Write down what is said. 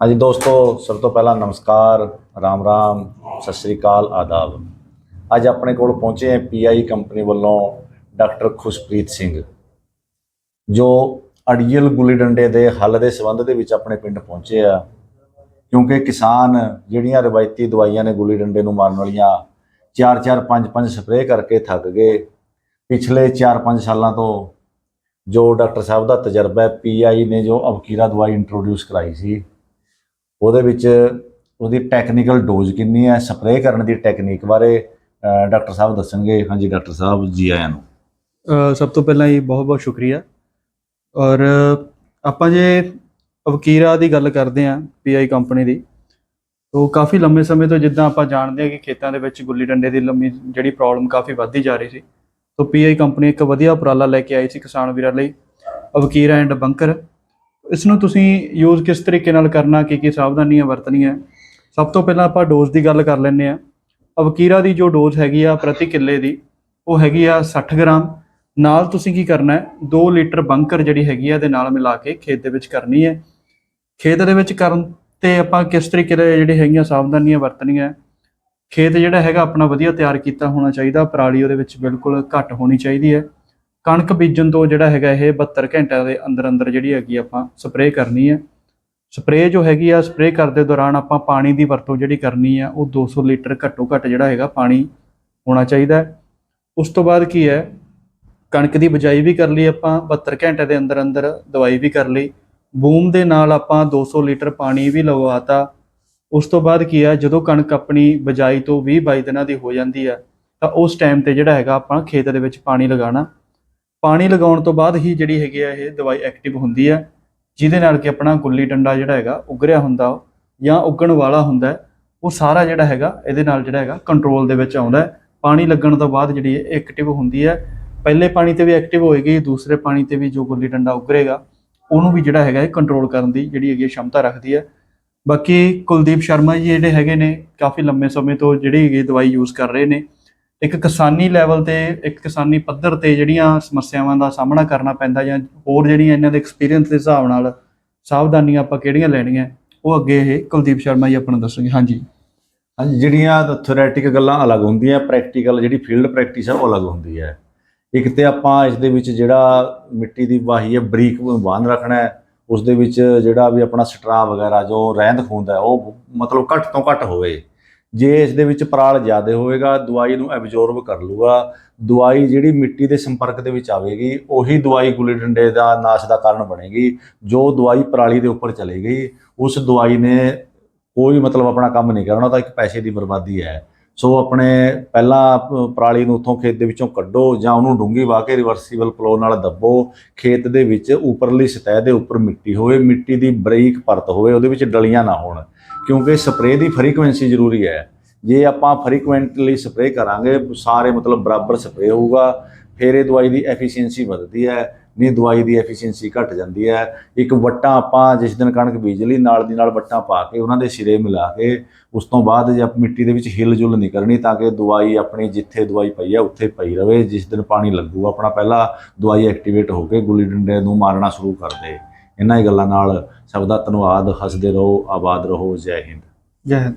ਹਾਂਜੀ ਦੋਸਤੋ, ਸਭ ਤੋਂ ਪਹਿਲਾਂ ਨਮਸਕਾਰ, ਰਾਮ ਰਾਮ, ਸਤਿ ਸ੍ਰੀ ਅਕਾਲ, ਆਦਾਬ। ਅੱਜ ਆਪਣੇ ਕੋਲ ਪਹੁੰਚੇ ਹੈ ਪੀਆਈ ਕੰਪਨੀ ਵੱਲੋਂ ਡਾਕਟਰ ਖੁਸ਼ਪ੍ਰੀਤ ਸਿੰਘ, ਜੋ ਅੜੀਅਲ ਗੁੱਲੀ ਡੰਡੇ ਦੇ ਹੱਲ ਦੇ ਸੰਬੰਧ ਦੇ ਵਿੱਚ ਆਪਣੇ ਪਿੰਡ ਪਹੁੰਚੇ ਆ। ਕਿਉਂਕਿ ਕਿਸਾਨ ਜਿਹੜੀਆਂ ਰਵਾਇਤੀ ਦਵਾਈਆਂ ਨੇ ਗੁੱਲੀ ਡੰਡੇ ਨੂੰ ਮਾਰਨ ਵਾਲੀਆਂ 4-4 5-5 ਸਪਰੇਅ ਕਰਕੇ ਥੱਕ ਗਏ। ਪਿਛਲੇ 4-5 ਸਾਲਾਂ ਤੋਂ ਜੋ ਡਾਕਟਰ ਸਾਹਿਬ ਦਾ ਤਜਰਬਾ ਹੈ ਪੀਆਈ ਨੇ ਜੋ ਅਵਕੀਰਾ ਦਵਾਈ ਇੰਟਰੋਡਿਊਸ ਕਰਾਈ ਸੀ। ਉਹਦੇ ਵਿੱਚ ਉਹਦੀ ਟੈਕਨੀਕਲ ਡੋਜ਼ ਕਿੰਨੀ ਹੈ ਸਪਰੇਅ ਕਰਨ ਦੀ ਟੈਕਨੀਕ ਬਾਰੇ ਡਾਕਟਰ ਸਾਹਿਬ ਦੱਸਣਗੇ। ਹਾਂਜੀ ਡਾਕਟਰ ਸਾਹਿਬ ਜੀ ਆਇਆਂ ਨੂੰ। ਸਭ ਤੋਂ ਪਹਿਲਾਂ ਹੀ ਬਹੁਤ ਬਹੁਤ ਸ਼ੁਕਰੀਆ। ਔਰ, ਆਪਾਂ ਜੇ ਅਵਕੀਰਾ ਦੀ ਗੱਲ ਕਰਦੇ ਆਂ ਪੀਆਈ ਕੰਪਨੀ ਦੀ, ਤੋਂ ਕਾਫੀ ਲੰਮੇ ਸਮੇਂ ਤੋਂ ਜਿੱਦਾਂ ਆਪਾਂ ਜਾਣਦੇ ਹਾਂ ਕਿ ਖੇਤਾਂ ਦੇ ਵਿੱਚ ਗੁੱਲੀ ਡੰਡੇ ਦੀ ਲੰਮੀ ਜਿਹੜੀ ਪ੍ਰੋਬਲਮ ਕਾਫੀ ਵੱਧਦੀ ਜਾ ਰਹੀ ਸੀ, ਤੋਂ ਪੀਆਈ ਕੰਪਨੀ ਇੱਕ ਵਧੀਆ ਉਪਰਾਲਾ ਲੈ ਕੇ ਆਈ ਸੀ ਕਿਸਾਨ ਵੀਰਾਂ ਲਈ ਅਵਕੀਰਾ ਐਂਡ ਬੰਕਰ ਇਸ ਨੂੰ ਤੁਸੀਂ ਯੂਜ਼ ਕਿਸ ਤਰੀਕੇ ਨਾਲ ਕਰਨਾ, ਕੀ ਕੀ ਸਾਵਧਾਨੀਆਂ ਵਰਤਣੀਆਂ? ਸਭ ਤੋਂ ਪਹਿਲਾਂ ਆਪਾਂ ਡੋਜ਼ ਦੀ ਗੱਲ ਕਰ ਲੈਂਦੇ ਆ ਅਵਕੀਰਾ ਦੀ ਜੋ ਡੋਜ਼ ਹੈਗੀ ਆ ਪ੍ਰਤੀ ਕਿੱਲੇ ਦੀ, ਉਹ ਹੈਗੀ ਆ 60 ਗ੍ਰਾਮ। ਨਾਲ ਤੁਸੀਂ ਕੀ ਕਰਨਾ ਹੈ 2 ਲੀਟਰ ਬੰਕਰ ਜਿਹੜੀ ਹੈਗੀ ਆ, ਇਹਦੇ ਨਾਲ ਮਿਲਾ ਕੇ ਖੇਤ ਦੇ ਵਿੱਚ ਕਰਨੀ ਹੈ। ਖੇਤ ਦੇ ਵਿੱਚ ਕਰਨ ਤੇ ਆਪਾਂ ਕਿਸ ਤਰੀਕੇ ਦੇ ਜਿਹੜੇ ਹੈਗੀਆਂ ਸਾਵਧਾਨੀਆਂ ਵਰਤਣੀਆਂ ਖੇਤ ਜਿਹੜਾ ਹੈਗਾ, ਆਪਣਾ ਵਧੀਆ ਤਿਆਰ ਕੀਤਾ ਹੋਣਾ ਚਾਹੀਦਾ, ਪਰਾਲੀ ਉਹਦੇ ਵਿੱਚ ਬਿਲਕੁਲ ਘੱਟ ਹੋਣੀ ਚਾਹੀਦੀ ਹੈ। ਕਣਕ ਬੀਜਣ ਤੋਂ ਜਿਹੜਾ ਹੈਗਾ ਇਹ 72 ਘੰਟਿਆਂ ਦੇ ਅੰਦਰ ਅੰਦਰ ਜਿਹੜੀ ਹੈਗੀ ਆਪਾਂ ਸਪਰੇਅ ਕਰਨੀ ਹੈ। ਸਪਰੇਅ ਜੋ ਹੈਗੀ ਆ, ਸਪਰੇਅ ਕਰਦੇ ਦੌਰਾਨ ਆਪਾਂ ਪਾਣੀ ਦੀ ਵਰਤੋਂ ਜਿਹੜੀ ਕਰਨੀ ਆ, ਉਹ 200 ਲੀਟਰ ਘੱਟੋ ਘੱਟ ਜਿਹੜਾ ਹੈਗਾ ਪਾਣੀ ਹੋਣਾ ਚਾਹੀਦਾ ਉਸ ਤੋਂ ਬਾਅਦ ਕੀ ਹੈ? ਕਣਕ ਦੀ ਬਜਾਈ ਵੀ ਕਰ ਲਈ ਆਪਾਂ 72 ਘੰਟੇ ਦੇ ਅੰਦਰ ਅੰਦਰ ਦਵਾਈ ਵੀ ਕਰ ਲਈ। ਬੂਮ ਦੇ ਨਾਲ ਆਪਾਂ 200 ਲੀਟਰ ਪਾਣੀ ਵੀ ਲਗਵਾਤਾ ਉਸ ਤੋਂ ਬਾਅਦ ਕੀ ਆ, ਜਦੋਂ ਕਣਕ ਆਪਣੀ ਬਜਾਈ ਤੋਂ 20 22 ਦਿਨਾਂ ਦੀ ਹੋ ਜਾਂਦੀ ਆ, ਤਾਂ ਉਸ ਟਾਈਮ ਤੇ ਜਿਹੜਾ ਹੈਗਾ ਆਪਾਂ ਖੇਤ ਦੇ ਵਿੱਚ ਪਾਣੀ ਲਗਾਉਣਾ। ਪਾਣੀ ਲਗਾਉਣ ਤੋਂ ਬਾਅਦ ਹੀ ਜਿਹੜੀ ਹੈਗੀ ਆ ਇਹ ਦਵਾਈ ਐਕਟਿਵ ਹੁੰਦੀ ਹੈ ਜਿਹਦੇ ਨਾਲ ਕਿ ਆਪਣਾ ਗੁੱਲੀ ਡੰਡਾ ਜਿਹੜਾ ਹੈਗਾ ਉਗਰਿਆ ਹੁੰਦਾ ਜਾਂ ਉੱਗਣ ਵਾਲਾ ਹੁੰਦਾ ਉਹ ਸਾਰਾ ਜਿਹੜਾ ਹੈਗਾ ਇਹਦੇ ਨਾਲ ਜਿਹੜਾ ਹੈਗਾ ਕੰਟਰੋਲ ਦੇ ਵਿੱਚ ਆਉਂਦਾ ਪਾਣੀ ਲੱਗਣ ਤੋਂ ਬਾਅਦ ਜਿਹੜੀ ਇਹ ਐਕਟਿਵ ਹੁੰਦੀ ਹੈ, ਪਹਿਲੇ ਪਾਣੀ ਤੇ ਵੀ ਐਕਟਿਵ ਹੋਏਗੀ, ਦੂਸਰੇ ਪਾਣੀ ਤੇ ਵੀ ਜੋ ਗੁੱਲੀ ਡੰਡਾ ਉਗਰੇਗਾ, ਉਹਨੂੰ ਵੀ ਜਿਹੜਾ ਹੈਗਾ ਇਹ ਕੰਟਰੋਲ ਕਰਨ ਦੀ ਜਿਹੜੀ ਹੈਗੀ ਹੈ ਸ਼ਮਤਾ ਰੱਖਦੀ ਹੈ। ਬਾਕੀ ਕੁਲਦੀਪ ਸ਼ਰਮਾ ਜੀ ਜਿਹੜੇ ਹੈਗੇ ਨੇ, ਕਾਫੀ ਲੰਮੇ ਸਮੇਂ ਤੋਂ ਜਿਹੜੀ ਹੈਗੀ ਦਵਾਈ ਯੂਜ਼ ਕਰ ਰਹੇ ਨੇ ਇੱਕ ਕਿਸਾਨੀ ਲੈਵਲ ਤੇ, ਇੱਕ ਕਿਸਾਨੀ ਪੱਧਰ ਤੇ ਜਿਹੜੀਆਂ ਸਮੱਸਿਆਵਾਂ ਦਾ ਸਾਹਮਣਾ ਕਰਨਾ ਪੈਂਦਾ ਜਾਂ ਹੋਰ ਜਿਹੜੀਆਂ ਇਹਨਾਂ ਦੇ ਐਕਸਪੀਰੀਅੰਸ ਦੇ ਹਿਸਾਬ ਨਾਲ ਸਾਵਧਾਨੀਆਂ ਆਪਾਂ ਕਿਹੜੀਆਂ ਲੈਣੀਆਂ, ਉਹ ਅੱਗੇ ਇਹ ਕੁਲਦੀਪ ਸ਼ਰਮਾ ਜੀ ਆਪਾਂ ਨੂੰ ਦੱਸਣਗੇ। ਹਾਂਜੀ। ਹਾਂਜੀ, ਜਿਹੜੀਆਂ ਥਿਓਰੈਟਿਕ ਗੱਲਾਂ ਅਲੱਗ ਹੁੰਦੀਆਂ ਪ੍ਰੈਕਟੀਕਲ ਜਿਹੜੀ ਫੀਲਡ ਪ੍ਰੈਕਟਿਸ ਹੈ ਉਹ ਅਲੱਗ ਹੁੰਦੀ ਹੈ। ਇੱਕ ਤੇ ਆਪਾਂ ਇਸ ਦੇ ਵਿੱਚ ਜਿਹੜਾ ਮਿੱਟੀ ਦੀ ਵਾਹੀ ਹੈ, ਬਰੀਕ ਬਾਂਧ ਰੱਖਣਾ ਹੈ, ਉਸ ਦੇ ਵਿੱਚ ਜਿਹੜਾ ਵੀ ਆਪਣਾ ਸਟਰਾ ਵਗੈਰਾ, ਜੋ ਰਹਿੰਦ ਖੂੰਦ ਹੈ, ਉਹ ਮਤਲਬ ਘੱਟ ਤੋਂ ਘੱਟ ਹੋਵੇ। ਜੇ ਇਸ ਦੇ ਵਿੱਚ ਪਰਾਲ ਜ਼ਿਆਦਾ ਹੋਵੇਗਾ, ਦਵਾਈ ਨੂੰ ਐਬਜ਼ੋਰਬ ਕਰ ਲੂਗਾ, ਦਵਾਈ ਜਿਹੜੀ ਮਿੱਟੀ ਦੇ ਸੰਪਰਕ ਦੇ ਵਿੱਚ ਆਵੇਗੀ, ਉਹੀ ਦਵਾਈ ਗੁੱਲੀ ਡੰਡੇ ਦਾ ਨਾਸ਼ ਦਾ ਕਾਰਨ ਬਣੇਗੀ, ਜੋ ਦਵਾਈ ਪਰਾਲੀ ਦੇ ਉੱਪਰ ਚਲੇ ਗਈ, ਉਸ ਦਵਾਈ ਨੇ ਕੋਈ ਮਤਲਬ ਆਪਣਾ ਕੰਮ ਨਹੀਂ ਕਰਨਾ ਉਹ ਤਾਂ ਇੱਕ ਪੈਸੇ ਦੀ ਬਰਬਾਦੀ ਹੈ। ਸੋ ਆਪਣੇ ਪਹਿਲਾਂ ਪਰਾਲੀ ਨੂੰ ਉੱਥੋਂ ਖੇਤ ਦੇ ਵਿੱਚੋਂ ਕੱਢੋ ਜਾਂ ਉਹਨੂੰ ਡੂੰਗੀ ਵਾਹ ਕੇ ਰਿਵਰਸੀਬਲ ਪਲੋ ਨਾਲ ਦੱਬੋ, ਖੇਤ ਦੇ ਵਿੱਚ ਉੱਪਰਲੀ ਸਤਹ ਦੇ ਉੱਪਰ ਮਿੱਟੀ ਹੋਵੇ, ਮਿੱਟੀ ਦੀ ਬਰੀਕ ਪਰਤ ਹੋਵੇ, ਉਹਦੇ ਵਿੱਚ ਡਲੀਆਂ ਨਾ ਹੋਣ। ਕਿਉਂਕਿ ਸਪਰੇਅ ਦੀ ਫਰੀਕੁਐਂਸੀ ਜ਼ਰੂਰੀ ਹੈ। ਜੇ ਆਪਾਂ ਫਰੀਕੁਐਂਟਲੀ ਸਪਰੇਅ ਕਰਾਂਗੇ, ਸਾਰੇ ਮਤਲਬ ਬਰਾਬਰ ਸਪਰੇਅ ਹੋਊਗਾ, ਫਿਰ ਇਹ ਦਵਾਈ ਦੀ ਐਫੀਸ਼ੀਐਂਸੀ ਵੱਧਦੀ ਹੈ, ਨਹੀਂ ਦਵਾਈ ਦੀ ਐਫੀਸ਼ੀਐਂਸੀ ਘਟ ਜਾਂਦੀ ਹੈ। ਇੱਕ ਵੱਟਾਂ ਆਪਾਂ ਜਿਸ ਦਿਨ ਕਣਕ ਬੀਜ ਲਈ, ਨਾਲ ਦੀ ਨਾਲ ਵੱਟਾਂ ਪਾ ਕੇ ਉਹਨਾਂ ਦੇ ਸਿਰੇ ਮਿਲਾ ਕੇ, ਉਸ ਤੋਂ ਬਾਅਦ ਜੇ ਮਿੱਟੀ ਦੇ ਵਿੱਚ ਹਿਲ ਜੁਲ ਨਹੀਂ ਕਰਨੀ, ਤਾਂ ਕਿ ਦਵਾਈ ਆਪਣੀ ਜਿੱਥੇ ਦਵਾਈ ਪਈ ਹੈ, ਉੱਥੇ ਪਈ ਰਵੇ, ਜਿਸ ਦਿਨ ਪਾਣੀ ਲੱਗੂਗਾ, ਆਪਣਾ ਪਹਿਲਾਂ ਦਵਾਈ ਐਕਟੀਵੇਟ ਹੋ ਕੇ ਗੁੱਲੀ ਡੰਡੇ ਨੂੰ ਮਾਰਨਾ ਸ਼ੁਰੂ ਕਰ ਦੇ। ਇਹਨਾਂ ਹੀ ਗੱਲਾਂ ਨਾਲ ਸਭ ਦਾ ਧੰਨਵਾਦ, ਹੱਸਦੇ ਰਹੋ, ਆਬਾਦ ਰਹੋ, ਜੈ ਹਿੰਦ। ਜੈ ਹਿੰਦ।